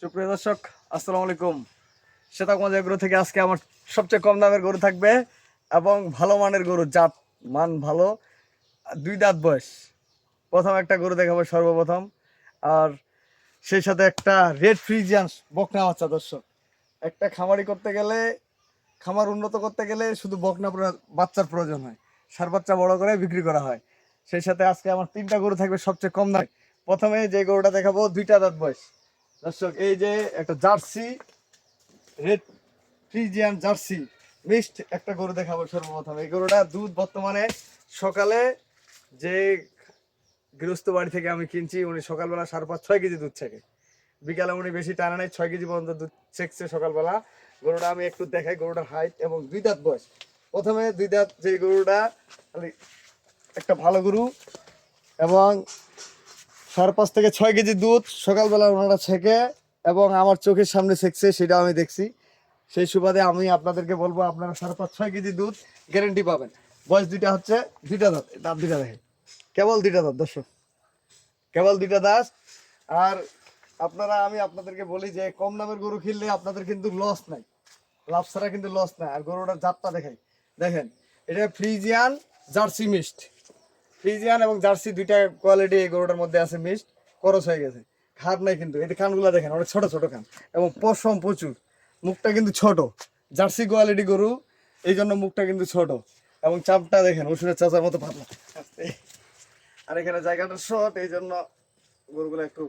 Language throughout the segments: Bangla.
সুপ্রিয় দর্শক, আসসালামু আলাইকুম। শ্বেতাগঞ্জ গরু থেকে আজকে আমার সবচেয়ে কম দামের গরু থাকবে এবং ভালো মানের গরু, জাত, মান ভালো দুই দাঁত বয়স। প্রথম একটা গরু দেখাবো সর্বপ্রথম, আর সেই সাথে একটা রেড ফ্রিজিয়ান বকনা বাচ্চা দর্শক। একটা খামারি করতে গেলে, খামার উন্নত করতে গেলে শুধু বকনা বাচ্চার প্রয়োজন হয়। সার বাচ্চা বড় করে বিক্রি করা হয়। সেই সাথে আজকে আমার তিনটা গরু থাকবে সবচেয়ে কম দামে। প্রথমে যে গরুটা দেখাবো, দুইটা দাঁত বয়স। দর্শক, এই যে একটা jersey, red Friesian jersey mixed একটা গরু দেখাবো সর্বপ্রথম। এই গরুটা দুধ বর্তমানে সকালে যে গৃহস্থ বাড়ি থেকে আমি কিনছি, উনি সকালবেলা সাড়ে পাঁচ, ছয় কেজি দুধ ছেকে। বিকালে উনি বেশি টানা নেই, ছয় কেজি পর্যন্ত দুধ ছেকছে সকালবেলা। গরুটা আমি একটু দেখাই, গরুটার হাইট এবং দুই দাঁত বয়স। প্রথমে দুই দাঁত যে গরুটা একটা ভালো গরু এবং সাড়ে পাঁচ থেকে ছয় কেজি দুধ সকালবেলা ওনারা ছেঁকে এবং আমার চোখের সামনে ছেঁকছে সেটা আমি দেখছি। সেই সুবাদে আমি আপনাদেরকে বলব, আপনারা সাড়ে পাঁচ, ছয় কেজি দুধ গ্যারেন্টি পাবেন। বয়স দুইটা হচ্ছে, দুইটা দাঁত দাঁত দুইটা দেখেন। কেবল দুইটা দাঁত, দর্শক। কেবল দুইটা দাঁত। আর আপনারা, আমি আপনাদেরকে বলি যে, কম দামের গরু কিনলে আপনাদের কিন্তু লস নাই। লাভ ছাড়া কিন্তু লস নাই। আর গরুটার জাতটা দেখাই। দেখেন, এটা ফ্রিজিয়ান জার্সি মিস্ট ফ্রিজিয়ান এবং জার্সি দুইটা কোয়ালিটি এই গরুটার মধ্যে আছে মিক্সড করস হয়ে গেছে। খাট নাই কিন্তু এই খানগুলো দেখেন অনেক ছোট ছোট খান। এবং পশম প্রচুর মুখটা কিন্তু ছোট। জার্সি কোয়ালিটি গরু এই জন্য মুখটা কিন্তু ছোট। এবং চাপটা দেখেন ওষুধের চাচার মতো পাতলা। আর এখানে জায়গাটা শর্ট এই জন্য গরুগুলো একটু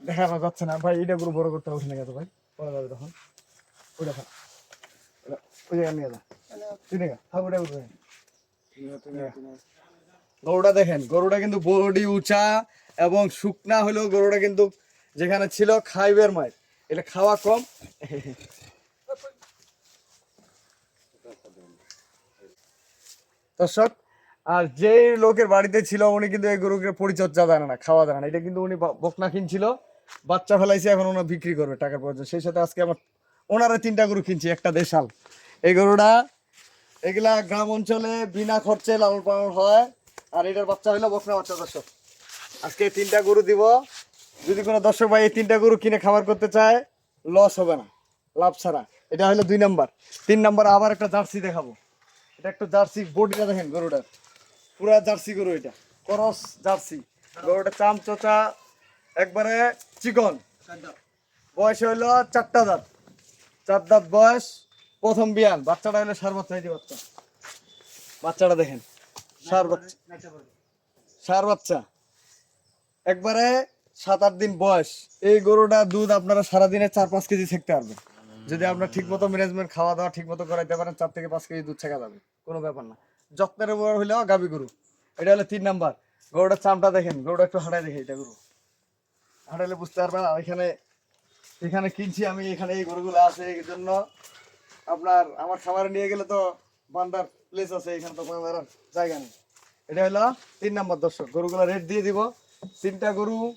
দেখানো যাচ্ছে না। ভাই এটা গরু বড় করতে হবে না ভাই। পরে যাবে তখন। ওইটা ওই জায়গায় নিয়ে যা। নিয়ে খা ওটা গরুটা দেখেন গরুটা কিন্তু বডি উঁচা এবং শুকনা হলেও গরুটা কিন্তু যেখানে ছিল খাইবের মায়ের এটা খাওয়া কম। দর্শক আর যে লোকের বাড়িতে ছিল উনি কিন্তু এই গরুকে পরিচর্যা জানে না খাওয়া জানে না। এটা কিন্তু উনি বকনা কিনছিল বাচ্চা ফেলাইছে এখন ওনার বিক্রি করবে টাকার প্রয়োজন সেই সাথে আজকে আমার ওনারা তিনটা গরু কিনছি একটা দেশাল। এই গরুটা এগুলা গ্রাম অঞ্চলে বিনা খরচে লালন পালন হয়। আর এটার বাচ্চা হলো বকনা বাচ্চা, দর্শক। আজকে তিনটা গরু দিব। যদি কোনো দর্শক ভাই এই তিনটা গরু কিনে খাবার করতে চায় লস হবে না। লাভ ছাড়া। এটা হলো দুই নাম্বার। তিন নাম্বার, আবার একটা জার্সি দেখাবো। এটা একটা জার্সি, বডিটা দেখেন গরুটার। পুরা জার্সি গরু এটা। করস জার্সি। গরুটা চাম চোচা একবারে চিকন। বয়স হইল চারটা দাঁত। চার দাঁত বয়স। প্রথম বিয়ান, বাচ্চাটা হলে সার বাচ্চা, এই বাচ্চা। বাচ্চাটা দেখেন, সার বাচ্চা। সার বাচ্চা। একবারে সাত আট দিন বয়স। এই গরুটা দুধ আপনারা সারাদিনে চার পাঁচ কেজি ছেঁকতে পারবেন। যদি আপনার ঠিক মতো ম্যানেজমেন্ট খাওয়া দাওয়া ঠিক মতো করাইতে পারেন, চার থেকে পাঁচ কেজি দুধ ছেঁকা যাবে। কোনো ব্যাপার না। যত্নের উপর হইলেও গাবি গরু। এটা হলো তিন নাম্বার। গরুটার চামটা দেখেন, গরুটা একটু হাঁটাই দেখে এটা গরু। হাঁটাইলে বুঝতে পারবেন, আর এখানে এখানে কিনছি আমি, এখানে এই গরুগুলো আছে, এই জন্য আপনার, আমার খামারে নিয়ে গেলে তো বান্দার প্লেস আছে, এখানে তো বান্দার জায়গা নেই। এটা হলো তিন নাম্বার দর্শক, গরুগুলো রেট দিয়ে দিব। তিনটা গরু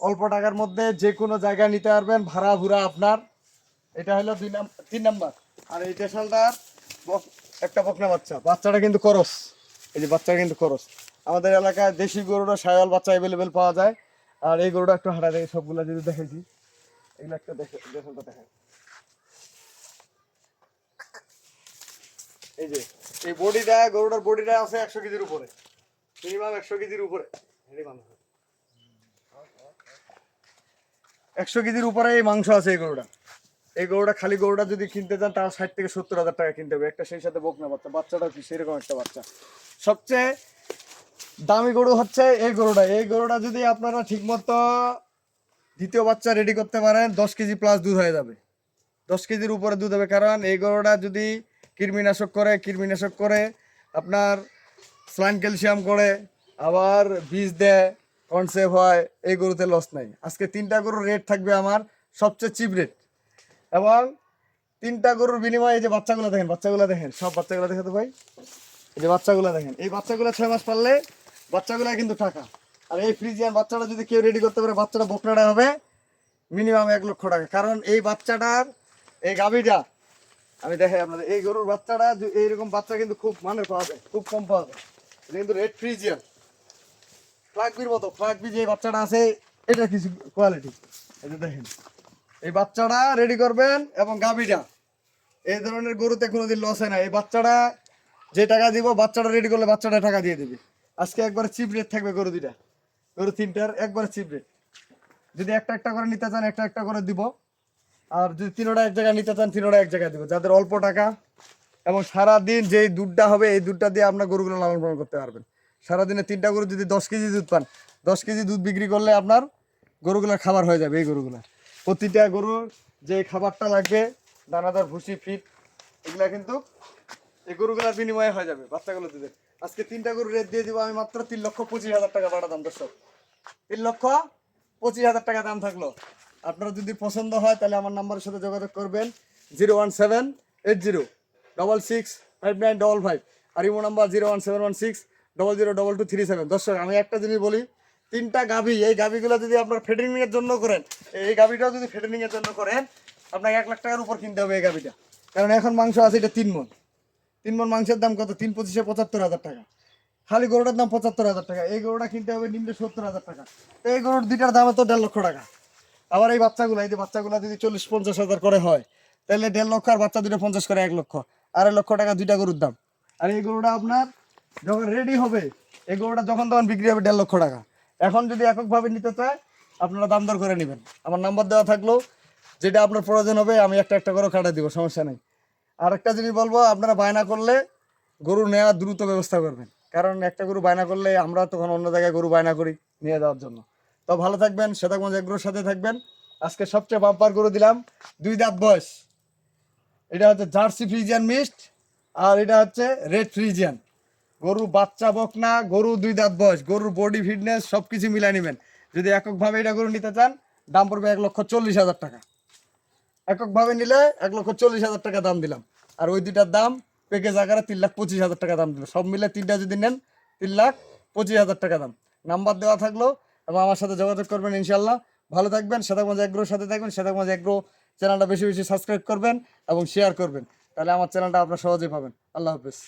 অল্প টাকার মধ্যে যে কোনো জায়গায় নিতে পারবেন, ভাড়া ভুড়া আপনার। এটা হলো দুই নাম, তিন নাম্বার। আর এই দেশালটার বক- একটা বকনা বাচ্চা, বাচ্চাটা কিন্তু করস। এই যে বাচ্চাটা কিন্তু করস। আমাদের এলাকায় দেশি গরুটা সায়াল বাচ্চা অ্যাভেলেবেল পাওয়া যায়। আর এই গরুটা একটু হাঁটা দেখে, সবগুলো যদি দেখেছি এগুলো একটা দেখে দেশালটা এই যে, এই বডিটা, গরুটার বডিটা আছে একশো কেজির উপরে। মিনিমাম একশো কেজির উপরে। একশো কেজির উপরে এই মাংস আছে এই গরুটা। এই গরুটা খালি গরুটা যদি কিনতে চান তার ষাট থেকে সত্তর হাজার টাকা কিনতে হবে। একটা সেই সাথে বকনা বাচ্চা। বাচ্চাটা কি? সেরকম একটা বাচ্চা। সবচেয়ে দামি গরু হচ্ছে এই গরুটা। এই গরুটা যদি আপনারা ঠিকমতো দ্বিতীয় বাচ্চা রেডি করতে পারেন, দশ কেজি প্লাস দুধ হয়ে যাবে। দশ কেজির উপরে দুধ হবে। কারণ এই গরুটা যদি কৃমিনাশক করে কৃমিনাশক করে, আপনার স্লাইন ক্যালসিয়াম করে, আবার বীজ দেয় কনসেভ হয়, এই গরুতে লস নাই। আজকে তিনটা গরুর রেট থাকবে আমার সবচেয়ে চিপ রেট এবং তিনটা গরুর বিনিময়ে যে বাচ্চাগুলো দেখেন বাচ্চাগুলো দেখেন, সব বাচ্চাগুলো দেখে তো ভাই? এই যে বাচ্চাগুলো দেখেন, এই বাচ্চাগুলো ছয় মাস পারলে বাচ্চাগুলো কিন্তু টাকা। আর এই ফ্রিজিয়ান বাচ্চাটা যদি কেউ রেডি করতে পারে, বাচ্চাটা বকনাটা হবে মিনিমাম এক লক্ষ টাকা। কারণ এই বাচ্চাটার, এই গাভীটা আমি দেখাই আপনাদের, এই গরুর বাচ্চাটা এইরকম বাচ্চা কিন্তু খুব মানে পাওয়া যায়, খুব কম পাওয়া যায়। কিন্তু রেড ফ্রিজিয়ান ফ্লাগবির মতো, ফ্লাগবি যে বাচ্চাটা আছে, এটা কিছু কোয়ালিটি এই যে দেখেন, এই বাচ্চাটা রেডি করবেন এবং গাবিটা এই ধরনের গরুতে কোনোদিন লস হয় না। এই বাচ্চাটা যে টাকা দিব, বাচ্চাটা রেডি করলে বাচ্চাটা টাকা দিয়ে দিবে। আজকে একবারে চিপ রেট থাকবে গরু দুইটা। গরু তিনটার একবারে চিপ রেট যদি একটা একটা করে নিতে চান, একটা একটা করে দিব। আর যদি তিনোটা এক জায়গায় নিতে চান, তিনোটা এক জায়গায় দিব। যাদের অল্প টাকা এবং সারা দিন যেই দুধটা হবে, এই দুধটা দিয়ে আপনার গরুগুলো লালন পালন করতে পারবেন। সারাদিনে তিনটা গরু যদি দশ কেজি দুধ পান, দশ কেজি দুধ বিক্রি করলে আপনার গরুগুলোর খাবার হয়ে যাবে, এই গরুগুলোর প্রতিটা গরুর যে খাবারটা লাগবে, দানাদার, ভুসি, ফিট, এগুলা কিন্তু এই গরুগুলোর বিনিময়ে হয়ে যাবে, বাচ্চাগুলো দুধের। আজকে তিনটা গরু রেট দিয়ে দিব আমি মাত্র তিন লক্ষ পঁচিশ হাজার টাকা বাড়া দাম, দর্শক। তিন লক্ষ পঁচিশ হাজার টাকা দাম থাকল। আপনার যদি পছন্দ হয়, তাহলে আমার নাম্বারের সাথে যোগাযোগ করবেন। Zero one seven eight zero double six five nine double five আর imo number zero one seven one six double zero double two three seven. দর্শক, আমি একটা জিনিস বলি, তিনটা গাভি, এই গাভিগুলো যদি আপনার ফেডারিং এর জন্য করেন, এই গাভিটাও যদি ফেডারিং এর জন্য করেন, আপনাকে এক লাখ টাকার উপর কিনতে হবে এই গাভিটা। কারণ এখন মাংস আছে, এটা তিন মন। তিন মন মাংসের দাম কত? তিন পঁচিশে পঁচাত্তর হাজার টাকা। খালি গরুটার দাম পঁচাত্তর হাজার টাকা। এই গরুটা কিনতে হবে নিম্নে সত্তর হাজার টাকা। এই গরুর দুইটার দাম তো দেড় লক্ষ টাকা। আবার এই বাচ্চাগুলো, এই যে বাচ্চাগুলো যদি চল্লিশ, পঞ্চাশ হাজার করে হয়, তাহলে দেড় লক্ষ আর বাচ্চা দুটো পঞ্চাশ করে এক লক্ষ। আড়াই লক্ষ টাকা দুইটা গরুর দাম। আর এই গরুটা আপনার যখন রেডি হবে, এই গরুটা যখন তখন বিক্রি হবে দেড় লক্ষ টাকা। এখন যদি এককভাবে নিতে চায়, আপনারা দাম দর করে নেবেন। আমার নাম্বার দেওয়া থাকল, যেটা আপনার প্রয়োজন হবে, আমি একটা একটা করে কাটা দিব, সমস্যা নেই। আর একটা জিনিস বলব, আপনারা বায়না করলে গরু নেওয়ার দ্রুত ব্যবস্থা করবেন। কারণ একটা গরু বায়না করলে আমরা তখন অন্য জায়গায় গরু বায়না করি, নিয়ে যাওয়ার জন্য। তো ভালো থাকবেন শ্বেতাগঞ্জ এগ্রোর সাথে থাকবেন। আজকে সবচেয়ে বাম্পার গরু দিলাম দুই দাঁত বয়স। এটা হচ্ছে জার্সি ফ্রিজিয়ান মিস্ট আর এটা হচ্ছে রেড ফ্রিজিয়ান গরু বাচ্চা বকনা গরু দুই দাঁত বয়স। গরুর বডি ফিটনেস সব কিছু মিলাই নেবেন। যদি এককভাবে এটা গরু নিতে চান, দাম পড়বে এক লক্ষ চল্লিশ হাজার টাকা। এককভাবে নিলে এক লক্ষ চল্লিশ হাজার টাকা দাম দিলাম। আর ওই দুইটার দাম প্যাকেজ আকারে তিন লাখ পঁচিশ হাজার টাকা দাম দিল সব মিলে তিনটা যদি নেন, তিন লাখ পঁচিশ হাজার টাকা দাম। নাম্বার দেওয়া থাকল এবং আমার সাথে যোগাযোগ করবেন ইনশাল্লাহ ভালো থাকবেন সেতাগঞ্জ এগ্রোর সাথে থাকবেন সেতাগঞ্জ এগ্রো চ্যানেলটা বেশি বেশি সাবস্ক্রাইব করবেন এবং শেয়ার করবেন। তাহলে আমার চ্যানেলটা আপনার সহজেই পাবেন। আল্লাহ হাফিজ।